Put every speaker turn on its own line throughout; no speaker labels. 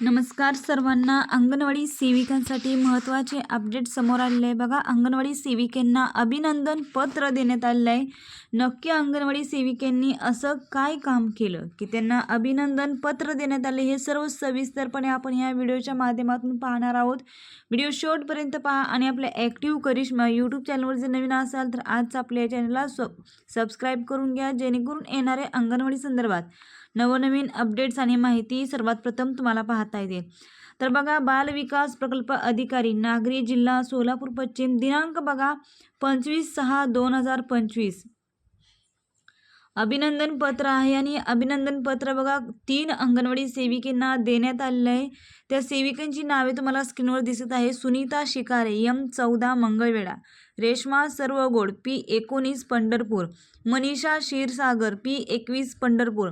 नमस्कार सर्वांना. अंगणवाडी सेविकांसाठी महत्त्वाचे अपडेट समोर आलेले आहे. बघा अंगणवाडी सेविकांना अभिनंदन पत्र देण्यात आलेलं आहे. नक्की अंगणवाडी सेविकांनी असं काय काम केलं की त्यांना अभिनंदन पत्र देण्यात आले हे सर्व सविस्तरपणे आपण ह्या व्हिडिओच्या माध्यमातून पाहणार आहोत. व्हिडिओ शेवटपर्यंत पहा आणि आपल्या ॲक्टिव्ह करिश्मा यूट्यूब चॅनलवर जर नवीन असाल तर आज आपल्या चॅनलला चॅनलला सबस्क्राईब करून घ्या जेणेकरून येणारे अंगणवाडी संदर्भात नवनवीन अपडेट्स आणि माहिती सर्वात प्रथम तुम्हाला पाहता येते. तर बघा बाल विकास प्रकल्प अधिकारी नागरी जिल्हा सोलापूर पश्चिम दिनांक बघा पंचवीस सहा दोन हजार पंचवीस. अभिनंदन पत्र आहे आणि अभिनंदन पत्र बघा तीन अंगणवाडी सेविकेंना देण्यात आलेलं आहे. त्या सेविकांची नावे तुम्हाला स्क्रीनवर दिसत आहे. सुनीता शिकारे एम चौदा मंगळवेढा. रेश्मा सर्वगोड पी एकोणीस पंढरपूर. मनीषा क्षीरसागर पी एकवीस पंढरपूर.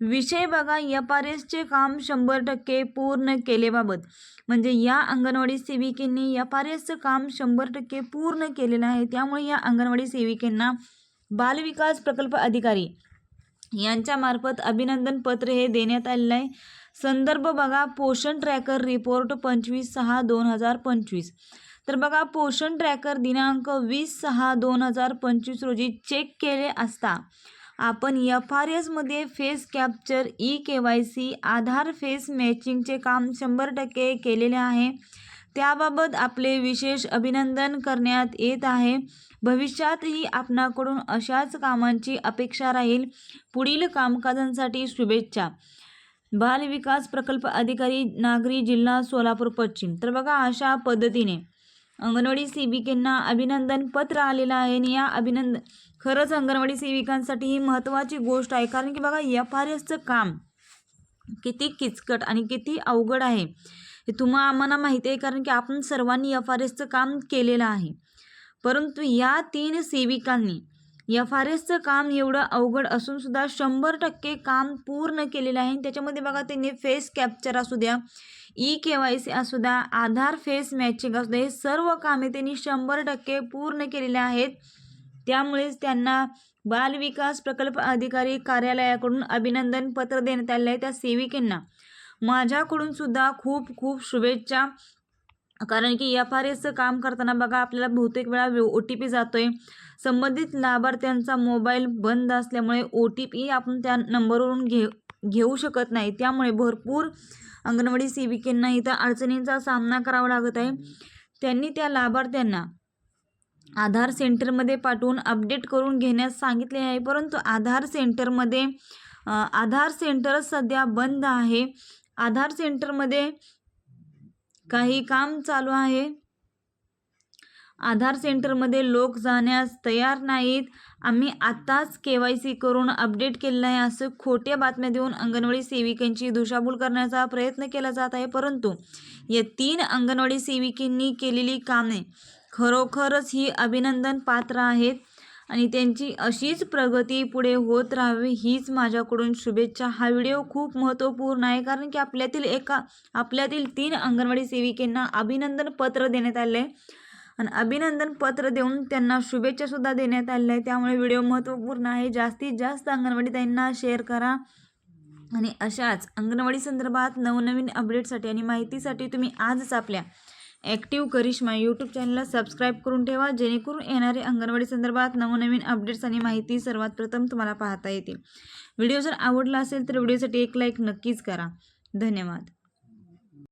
विषय बघा एफ आर एसचे काम शंभर टक्के पूर्ण केलेबाबत म्हणजे या अंगणवाडी सेविकेंनी एफ आर एसचं काम शंभर टक्के पूर्ण केलेलं आहे. त्यामुळे या अंगणवाडी सेविकेंना बालविकास प्रकल्प अधिकारी. यांच्यामार्फत अभिनंदन पत्र हे देण्यात आलेलं आहे. संदर्भ बघा पोषण ट्रॅकर रिपोर्ट पंचवीस सहा दोन हजार पंचवीस. तर बघा पोषण ट्रॅकर दिनांक वीस सहा दोन हजार पंचवीस रोजी चेक केले असता आपण एफ आर एसमध्ये face capture E K Y C Aadhaar face मॅचिंगचे काम शंभर टक्के केलेले आहे. त्याबाबत आपले विशेष अभिनंदन करण्यात येत आहे. भविष्यातही आपणाकडून अशाच कामांची अपेक्षा राहील. पुढील कामकाजांसाठी शुभेच्छा. बाल विकास प्रकल्प अधिकारी नागरी जिल्हा सोलापूर पश्चिम. तर बघा अशा पद्धतीने अंगणवाडी सेविकांना अभिनंदन पत्र आलेलं आहे आणि या अभिनंदन खरंच अंगणवाडी सेविकांसाठी ही महत्त्वाची गोष्ट आहे. कारण की बघा एफ आर एसचं काम किती किचकट आणि किती अवघड आहे. हे तुम्हा आम्हाला माहिती आहे कारण की आपण सर्वांनी एफ आर एसचं काम केलेलं आहे. परंतु या तीन सेविकांनी एफ आर एसचं काम एवढं अवघड असून सुद्धा शंभर टक्के काम पूर्ण केलेलं आहे. त्याच्यामध्ये बघा त्यांनी फेस कॅप्चर असू द्या ई के वाय सी असू द्या आधार फेस मॅचिंग असू द्या हे सर्व कामे त्यांनी शंभर टक्के पूर्ण केलेले आहेत. त्यामुळेच त्यांना बालविकास प्रकल्प अधिकारी कार्यालयाकडून अभिनंदन पत्र देण्यात आले आहे त्या सेविकेंना. माझ्याकडून सुद्धा खूप खूप शुभेच्छा. कारण की एफ आर एसचं काम करताना बघा आपल्याला बहुतेक वेळा ओ टी पी जातो आहे संबंधित लाभार्थ्यांचा मोबाईल बंद असल्यामुळे ओ टी पी आपण त्या नंबरवरून घे घेऊ शकत नाही. त्यामुळे भरपूर अंगणवाडी सेविकेंना इथं अडचणींचा सामना करावा लागत आहे. त्यांनी त्या लाभार्थ्यांना आधार सेंटरमध्ये पाठवून अपडेट करून घेण्यास सांगितले आहे. परंतु आधार सेंटरमध्ये आधार सेंटरच सध्या बंद आहे. आधार सेंटरमध्ये काही काम चालू आहे. आधार सेंटरमध्ये लोक जाण्यास तयार नाहीत. आम्ही आत्ताच के वाय सी करून अपडेट केलेलं आहे असं खोट्या बातम्या देऊन अंगणवाडी सेविकांची दिशाभूल करण्याचा प्रयत्न केला जात आहे. परंतु या तीन अंगणवाडी सेविकांनी केलेली कामे खरोखरच ही अभिनंदन पात्र आहेत. आणि त्यांची अशीच प्रगती पुढे होत राहावी हीच माझ्याकडून शुभेच्छा. हा व्हिडिओ खूप महत्त्वपूर्ण आहे कारण की आपल्यातील एका आपल्यातील तीन अंगणवाडी सेविकेंना अभिनंदन पत्र देण्यात आले आहे आणि अभिनंदन पत्र देऊन त्यांना शुभेच्छासुद्धा देण्यात आल्या. आहे त्यामुळे व्हिडिओ महत्त्वपूर्ण आहे. जास्तीत जास्त अंगणवाडी त्यांना शेअर करा. आणि अशाच अंगणवाडी संदर्भात नवनवीन अपडेटसाठी आणि माहितीसाठी तुम्ही आजच आपल्या ॲक्टिव्ह करिश्मा यूट्यूब चॅनलला सबस्क्राईब करून ठेवा जेणेकरून येणारे अंगणवाडी संदर्भात नवनवीन अपडेट्स आणि माहिती सर्वात प्रथम तुम्हाला पाहता येतील. व्हिडिओ जर आवडला असेल तर व्हिडिओसाठी एक लाईक नक्कीच करा. धन्यवाद.